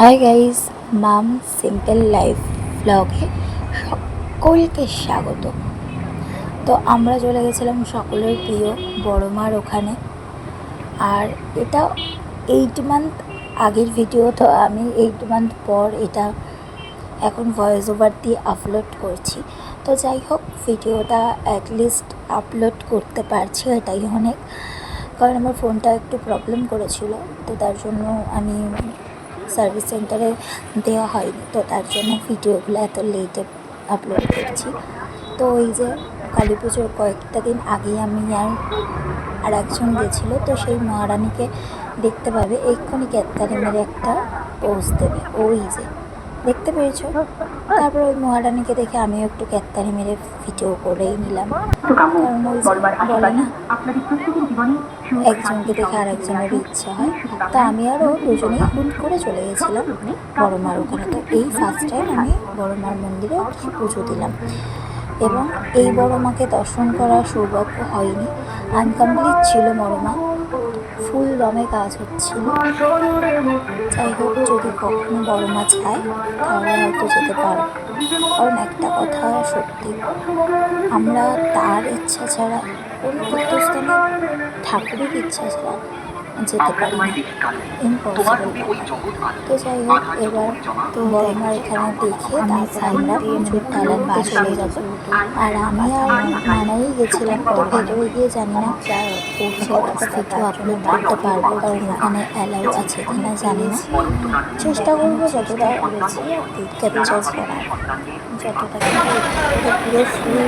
Hi guys Mam simple life ব্লগে সকলকে স্বাগত। তো আমরা চলে গেছিলাম সকলের প্রিয় বড় মার ওখানে। আর এটা এইট মান্থ আগের ভিডিও তো আমি এইট মান্থ পর এটা এখন ভয়েস ওভার দিয়ে আপলোড করছি। তো যাই হোক ভিডিওটা অ্যাটলিস্ট আপলোড করতে পারছি এটাই অনেক। কারণ আমার ফোনটা একটু প্রবলেম করেছিল, তো তার জন্য আমি সার্ভিস সেন্টারে দেওয়া হয়নি। তো তার জন্য ভিডিওগুলো এত লেটে আপলোড করছি। তো ওই যে কালী পুজোর কয়েকটা দিন আগেই আমি আর আর একজন গেছিল। তো সেই মহারানীকে দেখতে পাবে। এক্ষুনি ক্যাত্তারিমের মেরে একটা পোস্ট দেবে। ওই যে দেখতে পেরেছ তারপর ওই মহারানীকে দেখে আমিও একটু ক্যাতকারি মেরে ভিডিও করেই নিলাম। কারণ ওই বলে না একজনকে দেখে আর একজনের ইচ্ছা হয়। তা আমি আরও দুজনেই হুট করে চলে গেছিলাম। বড় মার ওখানে তো এই ফার্স্ট টাইম আমি বড় মার মন্দিরে গিয়ে পুজো দিলাম। এবং এই বড় মাকে দর্শন করার সৌভাগ্য হয়নি। আনকমপ্লিট ছিল বড় মা। ফুল দমে কাজ হচ্ছিল। যাই হোক, যদি কখনো বড় মাছ চায় তাহলে হয়তো যেতে পারো। কারণ একটা কথা সত্যি, আমরা তার ইচ্ছা ছাড়া কোনো তীর্থস্থানে ঠাকুরের ইচ্ছা ছাড়া যেতে পারি। না তো যাই হোক, এবার তো বড়মার এখানে দেখে তারপর আমরা চলে যাব। আর আমি আর মানাই গেছিলাম তো ভেতরে গিয়ে জানি না ভিডিও আপলোড করতে পারব কারণ ওখানে অ্যালাউ আছে কিনা জানি না। চেষ্টা করব যতটা ক্যাপচার করার। যতটা পুরো ফুল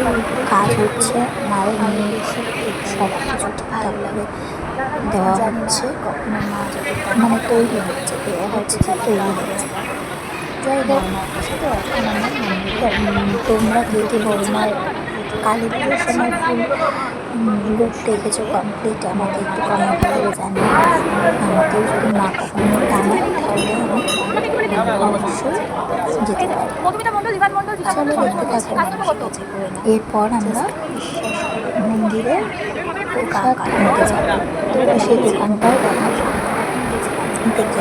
কাজ হচ্ছে মায়ের নিয়ে সব কিছু ঠিকঠাকভাবে দেওয়া হচ্ছে। মানে তৈরি হচ্ছে। দেওয়া হচ্ছে যে তৈরি হচ্ছে। আমরা তোমরা কে কে বড়মার কালী পুজোর সময় ফুল লুক দেখেছ কমপ্লিট আমাকে একটু কমেন্ট করে জানিয়ে আমাকেও যদি মা কখনো টানায় তাহলে আমি অবশ্যই যেতে থাকো। এরপর আমরা মন্দিরে প্রসাদ কিনতে যাব। সেই দোকানটাও দেখা দেখতে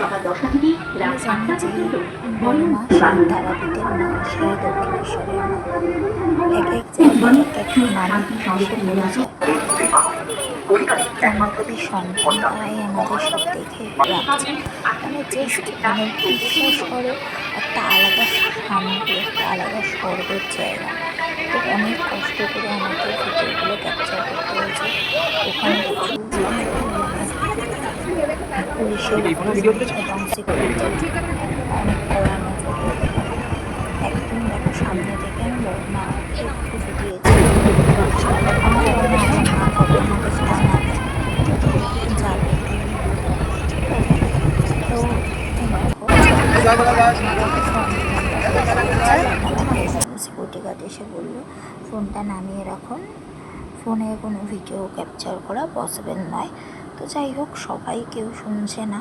সকাল দশটা থেকে রাত আটটা পর্যন্ত দক্ষিণেশ্বরের এক এক জায়গায় এক আমাদের সব দেখে রাখছে মানে জাস্ট মানে বিশ্বাস করে একটা আলাদা শান্তি একটা আলাদা স্বর্গের জায়গা। তো অনেক কষ্ট করে আমাদের ভিডিওগুলো ক্যাপচার করতে হয়েছে। ওখানে পুলিশের অনেক সামনে থেকে আমি সিকিউরিটি গার্ড এসে বলল ফোনটা নামিয়ে রাখুন। ফোনে কোনো ভিডিও ক্যাপচার করা পসিবল নয়। তো যাই হোক সবাই কেউ শুনছে না।